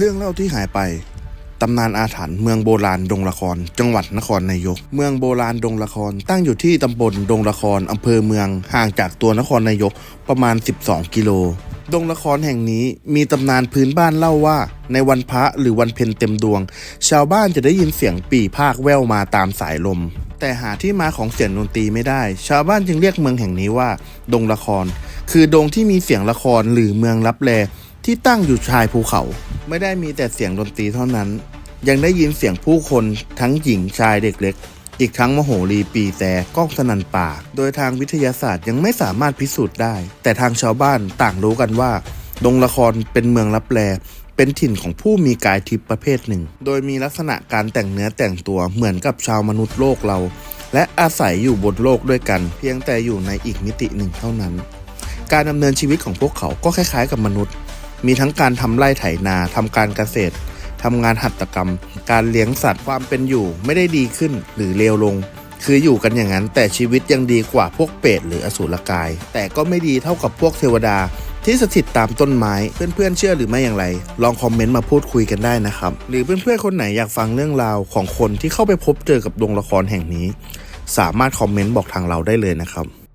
เรื่องเล่าที่หายไป ตำนานอาถรรพ์เมืองโบราณดงละคร จังหวัดนครนายก เมืองโบราณดงละคร ตั้งอยู่ที่ตำบลดงละครอำเภอเมืองห่างจากตัวนครนายกประมาณ 12 กิโล ดงละครแห่งนี้มีตำนานพื้นบ้านเล่าว่า ในวันพระหรือวันเพ็ญเต็มดวง ชาวบ้านจะได้ยินเสียงปี่ภาคแว่วมาตามสายลม แต่หาที่มาของเสียงดนตรีไม่ได้ ชาวบ้านจึงเรียกเมืองแห่งนี้ว่า ดงละคร คือดงที่มีเสียงละครหรือเมืองลับแลที่ตั้งอยู่ชายภูเขา ไม่ได้มีแต่เสียงดนตรีเท่านั้น ยังได้ยินเสียงผู้คนทั้งหญิงชายเด็กเล็ก อีกทั้งมโหรีปีแต่ก้องสนันป่า โดยทางวิทยาศาสตร์ยังไม่สามารถพิสูจน์ได้ แต่ทางชาวบ้านต่างรู้กันว่าดงละครเป็นเมืองลับแลเป็นถิ่นของผู้มีกายทิพย์ประเภทหนึ่ง โดยมีลักษณะการแต่งเนื้อแต่งตัวเหมือนกับชาวมนุษย์โลกเรา และอาศัยอยู่บนโลกด้วยกัน เพียงแต่อยู่ในอีกมิติหนึ่งเท่านั้น การดำเนินชีวิตของพวกเขาก็คล้ายๆกับมนุษย์ มีทั้งการทำไร่ไถนาทำการเกษตรทำงานหัตถกรรม การเลี้ยงสัตว์ความเป็นอยู่ไม่ได้ดีขึ้นหรือเลวลง คืออยู่กันอย่างนั้น แต่ชีวิตยังดีกว่าพวกเปรตหรืออสูรกาย แต่ก็ไม่ดีเท่ากับพวกเทวดา ที่สถิตตามต้นไม้ เพื่อนๆเชื่อหรือไม่อย่างไร ลองคอมเมนต์มาพูดคุยกันได้นะครับ หรือเพื่อนๆคนไหนอยากฟังเรื่องราวของคนที่เข้าไปพบเจอกับดงละครแห่งนี้ สามารถคอมเมนต์บอกทางเราได้เลยนะครับ